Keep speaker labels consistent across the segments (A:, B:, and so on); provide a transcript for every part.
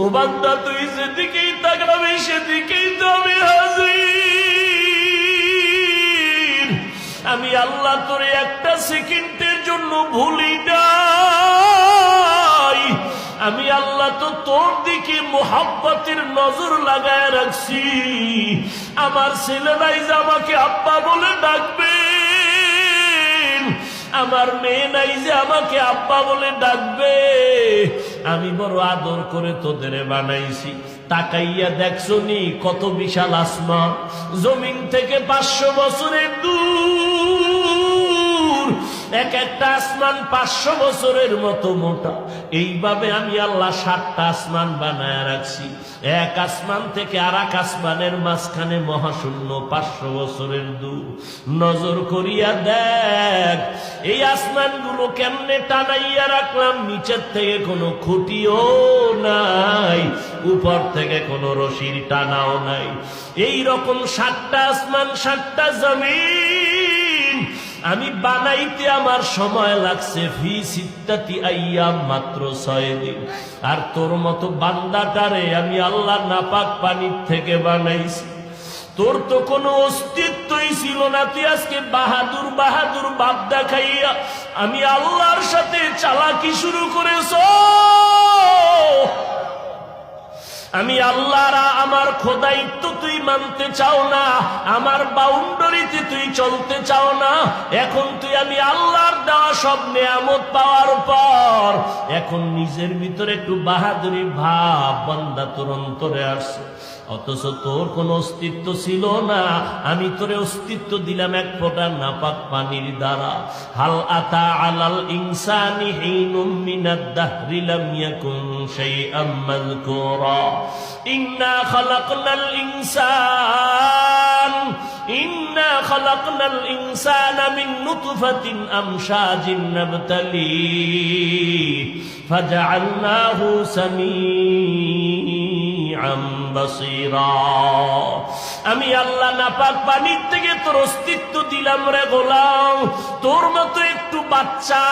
A: ও বান্দা, তুই যেদিকেই তাকাবি সেদিকেই তো আমি হাজির। আমি আল্লাহ তোরে একটা সেকেন্ডের জন্য ভুলি নাই। আমি আল্লাহ তো তোর দিকে মোহাব্বতের নজর লাগায় রাখছি। আমার ছেলেরাই যে আমাকে আব্বা বলে ডাকবে আমার মেয়ে নাই যে আমাকে আব্বা বলে ডাকবে। আমি বড় আদর করে তোদের বানাইছি। তাকাইয়া দেখছ নি কত বিশাল আসমা জমিন থেকে পাঁচশো বছরের দূর। এক একটা আসমান পাঁচশো বছরের মতো মোটা। এইভাবে আমি আল্লাহ সাতটা আসমান বানায় রাখছি। এক আসমান থেকে আর এক আসমানের মাঝখানে মহাশূন্য পাঁচশো বছরের দূর। নজর করিয়া দেখ, এই আসমানগুলো কেমনে টানাইয়া রাখলাম, নিচের থেকে কোনো খুঁটিও নাই, উপর থেকে কোনো রশির টানাও নাই। এই রকম সাতটা আসমান, সাতটা জমিন আমি বানাইতে আমার সময় লাগছে। ফি সিত্তাতি আইয়াম মাত্র ছয় দিন। আর তোর মতো বান্দাটারে আমি আল্লাহ নাপাক পানির থেকে বানাইছি। তোর তো কোনো অস্তিত্বই ছিল না। তুই আজকে বাহাদুর বাহাদুর বাপ দেখাইয়া আমি আল্লাহর সাথে চালাকি শুরু করেছ। আমি আল্লাহরা আমার খোদাইত্ব তুই মানতে চাও না, আমার বাউন্ডারিতে তুই চলতে চাও না। এখন তুই আমি আল্লাহর দেওয়া সব নিয়ামত পাওয়ার পর, এখন নিজের ভিতরে একটু বাহাদুরি ভাব, বন্দা তোর অন্তরে আসছে অথচ তোর কোনো অস্তিত্ব ছিল না। আমি তোরে অস্তিত্ব দিলাম এক ফোঁটা নাপাক পানির দ্বারা। হাল আতা আলাল ইনসানি হিনুম মিনাদ দাহরি লাম ইয়াকুন শাইআম মাযকুরা। ইন্না খালাকনাল ইনসান। ইন্না খালাকনাল ইনসানা মিন নুতফাতিন আমশাজিন নাবতালি। ফাজআলনাহু বাসীরা আমি আল্লাহ নাপাক পানির থেকে তোর অস্তিত্ব দিলাম রে গোলাম। তোর মতো একটু বাচ্চা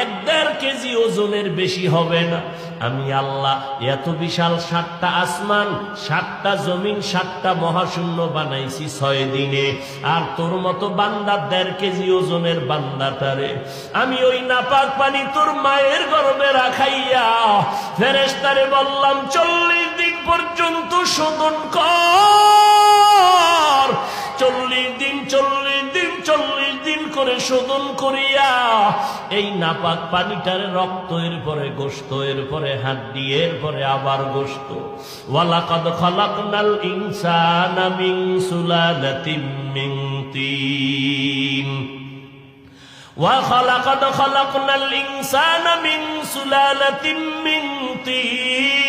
A: এক দেড় কেজি ওজনের বেশি হবে না। আমি আল্লাহ এত বিশাল সাতটা আসমান, সাতটা জমিন, সাতটা মহাশূন্য বানাইছি ছয় দিনে। আর তোর মতো বান্দার দেড় কেজি ওজনের বান্দাটারে আমি ওই নাপাক পানি তোর মায়ের গর্বে রাখাইয়া ফেরেস্তারে বললাম, চল্লিশ পর্যন্ত শোধন কর চল্লিশ দিন চল্লিশ দিন চল্লিশ দিন করে শোধন করিয়া এই নাপাক পানিটার রক্ত এর পরে গোস্ত এর পরে হাড্ডি এর পরে আবার গোস্ত ওয়ালাকাদ খালাকনাল ইনসানা মিন সুলালাতিন মিন তিন وخلقد خلقنا الإنسان من سلالة من طين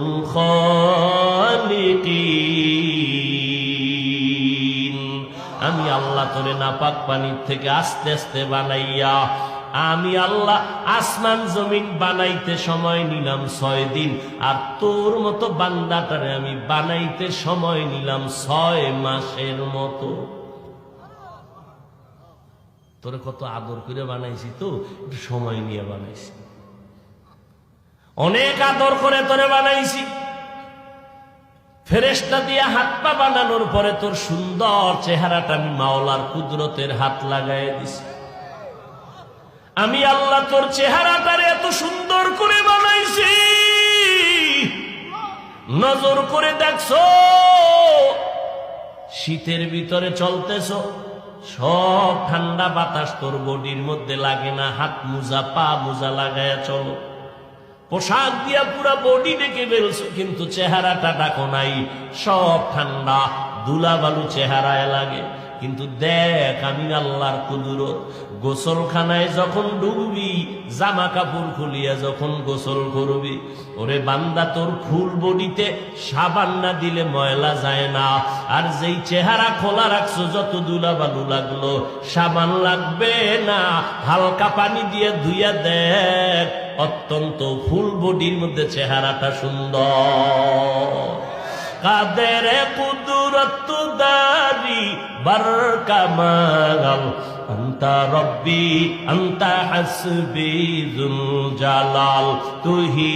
A: الخالقين আমি আল্লাহ তোরে নাপাক পানির থেকে আস্তে আস্তে বানাইয়া আমি আল্লাহ আসমান জমিন বানাইতে সময় নিলাম ছয় দিন আর তোর মতো বান্দাটারে আমি বানাইতে সময় নিলাম ছয় মাসের মতো তোরে কত আদর করে বানাইছি তো একটু সময় নিয়ে বানাইছি অনেক আদর করে তোরে বানাইছি। ফেরেস্তা দিয়ে হাত পা বানানোর পরে তোর সুন্দর চেহারাটা আমি মাওলার কুদরতের হাত লাগাই দিছি। আমি আল্লাহ তোর চেহারাটার এত সুন্দর করে বানাইছি। নজর করে দেখছ, শীতের ভিতরে চলতেছ, সব ঠান্ডা বাতাস তোর বডির মধ্যে লাগে না, হাত মুজা, পা মুজা লাগায়া চলো। পোশাক দিয়া পুরা বডি ডেকে বেরোছো, কিন্তু চেহারাটা ডাকো নাই, সব ঠান্ডা, দুলাবালু চেহারায় লাগে। কিন্তু দেখ আমি আল্লাহর কুদুরত। গোসলখানায় যখন ডুববি জামা কাপড় খুলিয়া যখন গোসল করবি, ওরে বান্দা, তোর ফুল বডিতে সাবান না দিলে ময়লা যায় না। আর যেই চেহারা খোলা রাখছো, যত দুলা বালু লাগল, সাবান লাগবে না। হালকা পানি দিয়ে ধুইয়া দেখ, অত্যন্ত ফুল বডির মধ্যে চেহারাটা সুন্দর। কাদের কুদরত দারি বার কামাল আন্তা রব্বি, আন্তা হাসবি জুল জালাল তুহি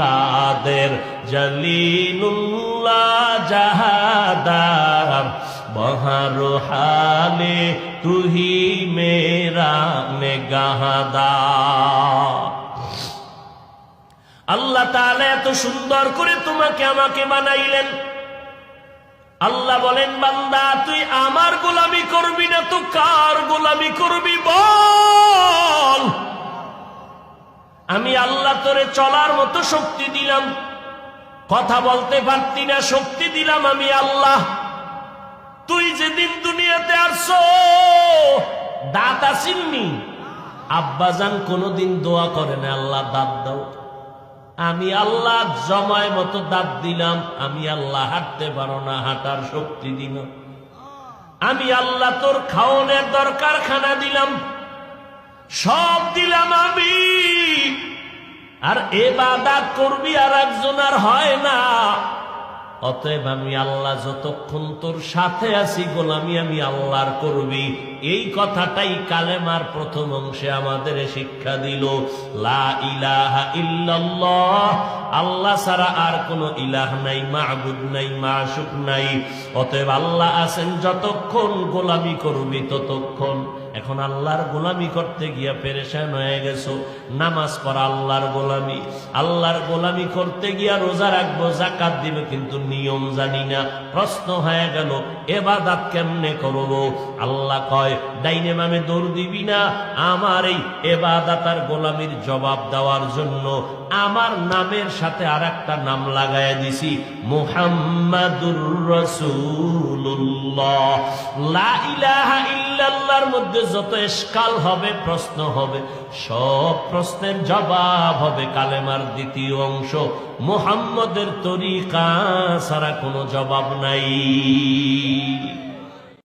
A: কাদের জলিলুল্লাহ জাহাদার? বহার হালে তুহি মেরা নেগাহাদার। আল্লাহ তাআলা এত সুন্দর করে তোমাকে আমাকে বানাইলেন। আল্লাহ বলেন, বান্দা, তুই আমার গোলামি করবি না, তো কার গোলামি করবি বল। আমি আল্লাহ তোরে চলার মতো শক্তি দিলাম। কথা বলতে পারতি না, শক্তি দিলাম আমি আল্লাহ। তুই যেদিন দুনিয়াতে আসছো, দাঁত আসিননি। আব্বাজান কোনোদিন দোয়া করে না, আল্লাহ দাঁত দাও। আমি আল্লাহ জমায় মতো দাঁত দিলাম, আমি আল্লাহ হাঁটতে পারো না, হাঁটার শক্তি দিল। আমি আল্লাহ তোর খাওনের দরকার খানা দিলাম, সব দিলাম আমি। আর এ বাদাত করবি আর একজন আর হয় না। অতএব আমি আল্লাহ যতক্ষণ তোর সাথে আছি গোলামি আমি আল্লাহর করবি। এই কথাটাই কালেমার প্রথম অংশে আমাদের শিক্ষা দিল। লা ইলাহা ইল্লাল্লাহ। আল্লাহ ছাড়া আর কোনো ইলাহ নাই মাহবুদ নাই, মাসুক নাই। অতএব আল্লাহ আছেন যতক্ষণ গোলামি করবি ততক্ষণ। এখন আল্লাহর গোলামি করতে গিয়া পেরেশান হয়ে গেছো। নামাজ পড়া আল্লাহর গোলামি। আল্লাহর গোলামি করতে গিয়া রোজা রাখব জাকাত দিব কিন্তু নিয়ম জানি না। প্রশ্ন হয়ে গেল, এবাদাত কেমনে করব? আল্লাহ কয়, ডাইনে মামে দৌড় দিবি না। আমার এই এবাদাত আর গোলামির জবাব দেওয়ার জন্য আমার নামের সাথে আর একটা নাম লাগাই দিছি, মুহাম্মাদুর রসুল্লাহ মধ্যে যত এসকাল হবে, প্রশ্ন হবে, সব প্রশ্নের জবাব হবে কালেমার দ্বিতীয় অংশ। মোহাম্মদের তরিকা ছাড়া কোনো জবাব নাই।